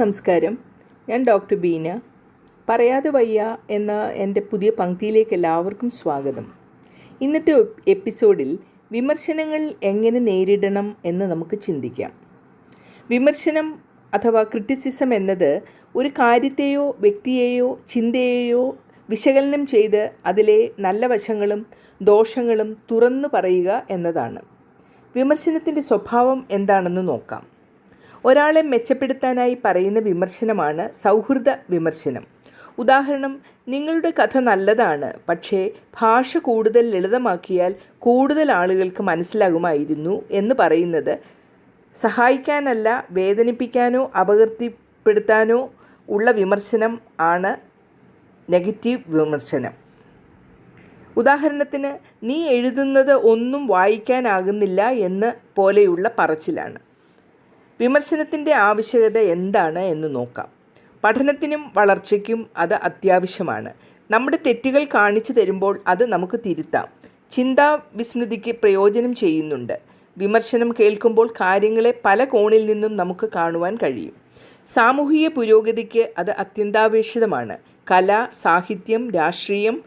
നമസ്കാരം. ഞാൻ ഡോക്ടർ ബീന. പറയാതെ വയ്യ എന്ന എന്റെ പുതിയ പങ്ക്തിയിലേക്ക് എല്ലാവർക്കും സ്വാഗതം. ഇന്നത്തെ എപ്പിസോഡിൽ വിമർശനങ്ങൾ എങ്ങനെ നേരിടണം എന്ന് നമുക്ക് ചിന്തിക്കാം. വിമർശനം അഥവാ ക്രിറ്റിസിസം എന്നത് ഒരു കാര്യത്തെയോ വ്യക്തിയെയോ ചിന്തയെയോ വിശകലനം ചെയ്ത് അതിലെ നല്ല വശങ്ങളും ദോഷങ്ങളും തുറന്നു പറയുക എന്നതാണ്. വിമർശനത്തിന്റെ സ്വഭാവം എന്താണെന്ന് നോക്കാം. ഒരാളെ മെച്ചപ്പെടുത്താനായി പറയുന്ന വിമർശനമാണ് സൗഹൃദ വിമർശനം. ഉദാഹരണം നിങ്ങളുടെ കഥ നല്ലതാണ് പക്ഷേ ഭാഷ കൂടുതൽ ലളിതമാക്കിയാൽ കൂടുതൽ ആളുകൾക്ക് മനസ്സിലാകുമായിരുന്നു എന്ന് പറയുന്നത് സഹായിക്കാനല്ല വേദനിപ്പിക്കാനോ അപകീർത്തിപ്പെടുത്താനോ ഉള്ള വിമർശനം ആണ് നെഗറ്റീവ് വിമർശനം. ഉദാഹരണത്തിന് നീ എഴുതുന്നത് ഒന്നും വായിക്കാനാകുന്നില്ല എന്ന് പോലെയുള്ള പറച്ചിലാണ്. വിമർശനത്തിന്റെ ആവശ്യകത എന്താണ് എന്ന് നോക്കാം. പഠനത്തിനും വളർച്ചയ്ക്കും അത് അത്യാവശ്യമാണ്. നമ്മുടെ തെറ്റുകൾ കാണിച്ചു തരുമ്പോൾ അത് നമുക്ക് തിരുത്താം. ചിന്താ വിസ്മൃതിക്ക് പ്രയോജനം ചെയ്യുന്നുണ്ട്. വിമർശനം കേൾക്കുമ്പോൾ കാര്യങ്ങളെ പല കോണിൽ നിന്നും നമുക്ക് കാണുവാൻ കഴിയും. സാമൂഹിക പുരോഗതിക്ക് അത് അത്യന്താപേക്ഷിതമാണ്. കല സാഹിത്യം രാഷ്ട്രീയം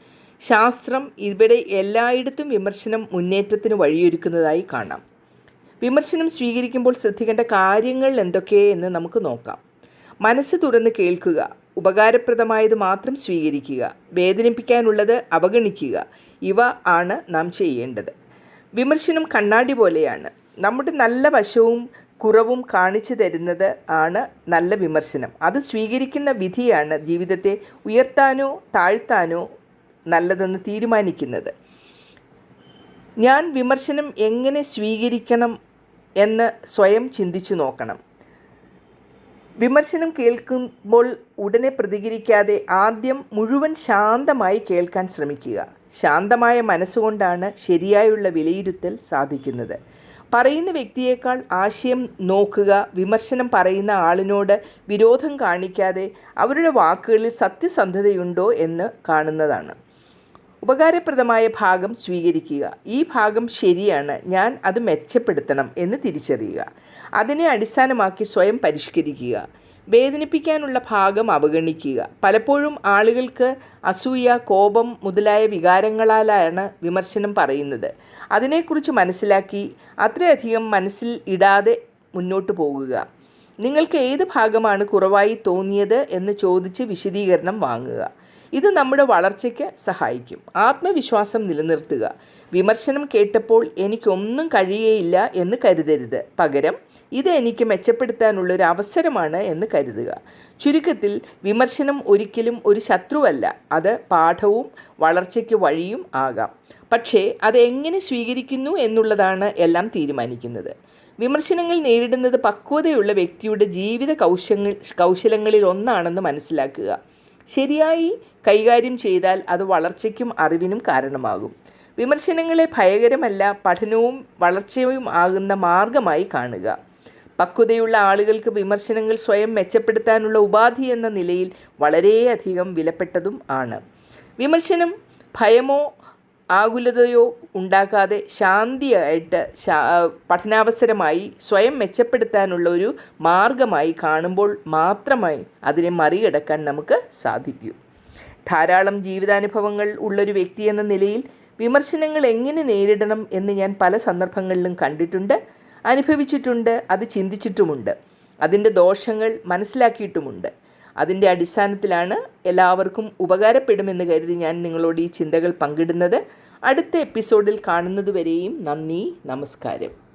ശാസ്ത്രം ഇവിടെ എല്ലായിടത്തും വിമർശനം മുന്നേറ്റത്തിന് വഴിയൊരുക്കുന്നതായി കാണാം. വിമർശനം സ്വീകരിക്കുമ്പോൾ ശ്രദ്ധിക്കേണ്ട കാര്യങ്ങൾ എന്തൊക്കെയെന്ന് നമുക്ക് നോക്കാം. മനസ്സ് തുറന്ന് കേൾക്കുക ഉപകാരപ്രദമായത് മാത്രം സ്വീകരിക്കുക വേദനിപ്പിക്കാനുള്ളത് അവഗണിക്കുക ഇവ ആണ് നാം ചെയ്യേണ്ടത്. വിമർശനം കണ്ണാടി പോലെയാണ്. നമ്മുടെ നല്ല വശവും കുറവും കാണിച്ചു തരുന്നത് ആണ് നല്ല വിമർശനം. അത് സ്വീകരിക്കുന്ന വിധിയാണ് ജീവിതത്തെ ഉയർത്താനോ താഴ്ത്താനോ നല്ലതെന്ന് തീരുമാനിക്കുന്നത്. ഞാൻ വിമർശനം എങ്ങനെ സ്വീകരിക്കണം എന്ന് സ്വയം ചിന്തിച്ചു നോക്കണം. വിമർശനം കേൾക്കുമ്പോൾ ഉടനെ പ്രതികരിക്കാതെ ആദ്യം മുഴുവൻ ശാന്തമായി കേൾക്കാൻ ശ്രമിക്കുക. ശാന്തമായ മനസ്സുകൊണ്ടാണ് ശരിയായുള്ള വിലയിരുത്തൽ സാധിക്കുന്നത്. പറയുന്ന വ്യക്തിയേക്കാൾ ആശയം നോക്കുക വിമർശനം പറയുന്ന ആളിനോട് വിരോധം കാണിക്കാതെ അവരുടെ വാക്കുകളിൽ സത്യസന്ധതയുണ്ടോ എന്ന് കാണുന്നതാണ്. ഉപകാരപ്രദമായ ഭാഗം സ്വീകരിക്കുക. ഈ ഭാഗം ശരിയാണ്. ഞാൻ അത് മെച്ചപ്പെടുത്തണം എന്ന് തിരിച്ചറിയുക. അതിനെ അടിസ്ഥാനമാക്കി സ്വയം പരിഷ്കരിക്കുക. വേദനിപ്പിക്കാനുള്ള ഭാഗം അവഗണിക്കുക. പലപ്പോഴും ആളുകൾക്ക് അസൂയ കോപം മുതലായ വികാരങ്ങളാലാണ് വിമർശനം പറയുന്നത്. അതിനെക്കുറിച്ച് മനസ്സിലാക്കി അത്രയധികം മനസ്സിൽ ഇടാതെ മുന്നോട്ട് പോകുക. നിങ്ങൾക്ക് ഏത് ഭാഗമാണ് കുറവായി തോന്നിയത് എന്ന് ചോദിച്ച് വിശദീകരണം വാങ്ങുക. ഇത് നമ്മുടെ വളർച്ചയ്ക്ക് സഹായിക്കും. ആത്മവിശ്വാസം നിലനിർത്തുക. വിമർശനം കേട്ടപ്പോൾ എനിക്കൊന്നും കഴിയേയില്ല എന്ന് കരുതരുത്. പകരം ഇത് എനിക്ക് മെച്ചപ്പെടുത്താനുള്ള ഒരു അവസരമാണ് എന്ന് കരുതുക. ചുരുക്കത്തിൽ വിമർശനം ഒരിക്കലും ഒരു ശത്രുവല്ല. അത് പാഠവും വളർച്ചയ്ക്ക് വഴിയും ആകാം. പക്ഷേ അത് എങ്ങനെ സ്വീകരിക്കുന്നു എന്നുള്ളതാണ് എല്ലാം തീരുമാനിക്കുന്നത്. വിമർശനങ്ങൾ നേരിടുന്നത് പക്വതയുള്ള വ്യക്തിയുടെ ജീവിത കൗശങ്ങൾ കൗശലങ്ങളിൽ ഒന്നാണെന്ന് മനസ്സിലാക്കുക. ശരിയായി കൈകാര്യം ചെയ്താൽ അത് വളർച്ചയ്ക്കും അറിവിനും കാരണമാകും. വിമർശനങ്ങളെ ഭയകരമല്ല പഠനവും വളർച്ചയും ആകുന്ന മാർഗമായി കാണുക. പക്വതയുള്ള ആളുകൾക്ക് വിമർശനങ്ങൾ സ്വയം മെച്ചപ്പെടുത്താനുള്ള ഉപാധി എന്ന നിലയിൽ വളരെയധികം വിലപ്പെട്ടതും ആണ്. വിമർശനം ഭയമോ ആകുലതയോ ഉണ്ടാക്കാതെ ശാന്തിയായിട്ട് പഠനാവസരമായി സ്വയം മെച്ചപ്പെടുത്താനുള്ള ഒരു മാർഗമായി കാണുമ്പോൾ മാത്രമായി അതിനെ മറികടക്കാൻ നമുക്ക് സാധിക്കൂ. ധാരാളം ജീവിതാനുഭവങ്ങൾ ഉള്ളൊരു വ്യക്തി എന്ന നിലയിൽ വിമർശനങ്ങൾ എങ്ങനെ നേരിടണം എന്ന് ഞാൻ പല സന്ദർഭങ്ങളിലും കണ്ടിട്ടുണ്ട് അനുഭവിച്ചിട്ടുണ്ട് അത് ചിന്തിച്ചിട്ടുമുണ്ട്. അതിന്റെ ദോഷങ്ങൾ മനസ്സിലാക്കിയിട്ടുമുണ്ട്. അതിന്റെ അടിസ്ഥാനത്തിലാണ് എല്ലാവർക്കും ഉപകാരപ്പെടുമെന്ന് കരുതി ഞാൻ നിങ്ങളോട് ഈ ചിന്തകൾ പങ്കിടുന്നത്. അടുത്ത എപ്പിസോഡിൽ കാണുന്നതുവരെയും നന്ദി നമസ്കാരം.